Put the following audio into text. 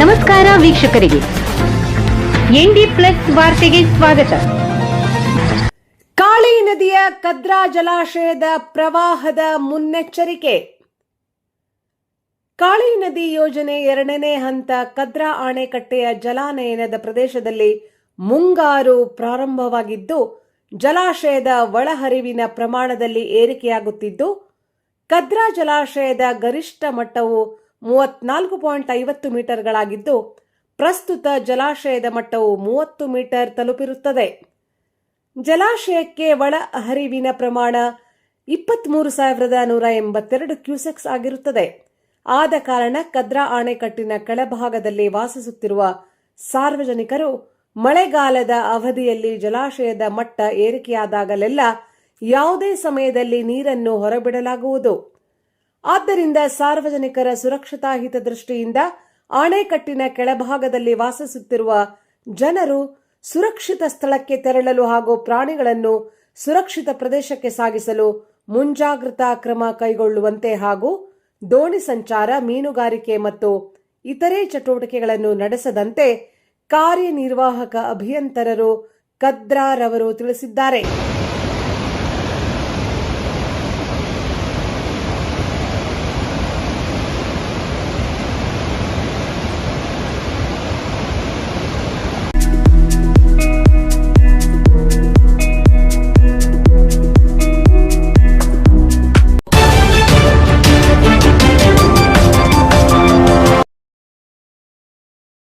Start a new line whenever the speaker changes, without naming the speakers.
ನಮಸ್ಕಾರ ವೀಕ್ಷಕರಿಗೆ. ND plus ವಾರ್ತೆಗೆ ಸ್ವಾಗತ.
ಕಾಳಿ ನದಿಯ ಕದ್ರಾ ಜಲಾಶಯದ ಪ್ರವಾಹದ ಮುನ್ನೆಚ್ಚರಿಕೆ. ಕಾಳಿ ನದಿ ಯೋಜನೆ ಎರಡನೇ ಹಂತ ಕದ್ರಾ ಅಣೆಕಟ್ಟೆಯ ಜಲಾನಯನದ ಪ್ರದೇಶದಲ್ಲಿ ಮುಂಗಾರು ಪ್ರಾರಂಭವಾಗಿದ್ದು, ಜಲಾಶಯದ ಒಳಹರಿವಿನ ಪ್ರಮಾಣದಲ್ಲಿ ಏರಿಕೆಯಾಗುತ್ತಿದ್ದು, ಕದ್ರಾ ಜಲಾಶಯದ ಗರಿಷ್ಠ ಮಟ್ಟವು ಮೂವತ್ನಾಲ್ಕು ಪಾಯಿಂಟ್ ಐವತ್ತು ಮೀಟರ್ಗಳಾಗಿದ್ದು, ಪ್ರಸ್ತುತ ಜಲಾಶಯದ ಮಟ್ಟವು ಮೂವತ್ತು ಮೀಟರ್ ತಲುಪಿರುತ್ತದೆ. ಜಲಾಶಯಕ್ಕೆ ಒಳ ಹರಿವಿನ ಪ್ರಮಾಣ ಇಪ್ಪತ್ಮೂರು ಸಾವಿರದ ನೂರ ಎಂಬತ್ತೆರಡು ಕ್ಯೂಸೆಕ್ಸ್ ಆಗಿರುತ್ತದೆ. ಆದ ಕಾರಣ ಕದ್ರಾ ಅಣೆಕಟ್ಟಿನ ಕೆಳಭಾಗದಲ್ಲಿ ವಾಸಿಸುತ್ತಿರುವ ಸಾರ್ವಜನಿಕರು ಮಳೆಗಾಲದ ಅವಧಿಯಲ್ಲಿ ಜಲಾಶಯದ ಮಟ್ಟ ಏರಿಕೆಯಾದಾಗಲೆಲ್ಲ ಯಾವುದೇ ಸಮಯದಲ್ಲಿ ನೀರನ್ನು ಹೊರಬಿಡಲಾಗುವುದು. ಆದ್ದರಿಂದ ಸಾರ್ವಜನಿಕರ ಸುರಕ್ಷತಾ ಹಿತದೃಷ್ಟಿಯಿಂದ ಅಣೆಕಟ್ಟಿನ ಕೆಳಭಾಗದಲ್ಲಿ ವಾಸಿಸುತ್ತಿರುವ ಜನರು ಸುರಕ್ಷಿತ ಸ್ಥಳಕ್ಕೆ ತೆರಳಲು ಹಾಗೂ ಪ್ರಾಣಿಗಳನ್ನು ಸುರಕ್ಷಿತ ಪ್ರದೇಶಕ್ಕೆ ಸಾಗಿಸಲು ಮುಂಜಾಗ್ರತಾ ಕ್ರಮ ಕೈಗೊಳ್ಳುವಂತೆ ಹಾಗೂ ದೋಣಿ ಸಂಚಾರ, ಮೀನುಗಾರಿಕೆ ಮತ್ತು ಇತರೆ ಚಟುವಟಿಕೆಗಳನ್ನು ನಡೆಸದಂತೆ ಕಾರ್ಯನಿರ್ವಾಹಕ ಅಭಿಯಂತರರು ಕದ್ರಾರವರು ತಿಳಿಸಿದ್ದಾರೆ.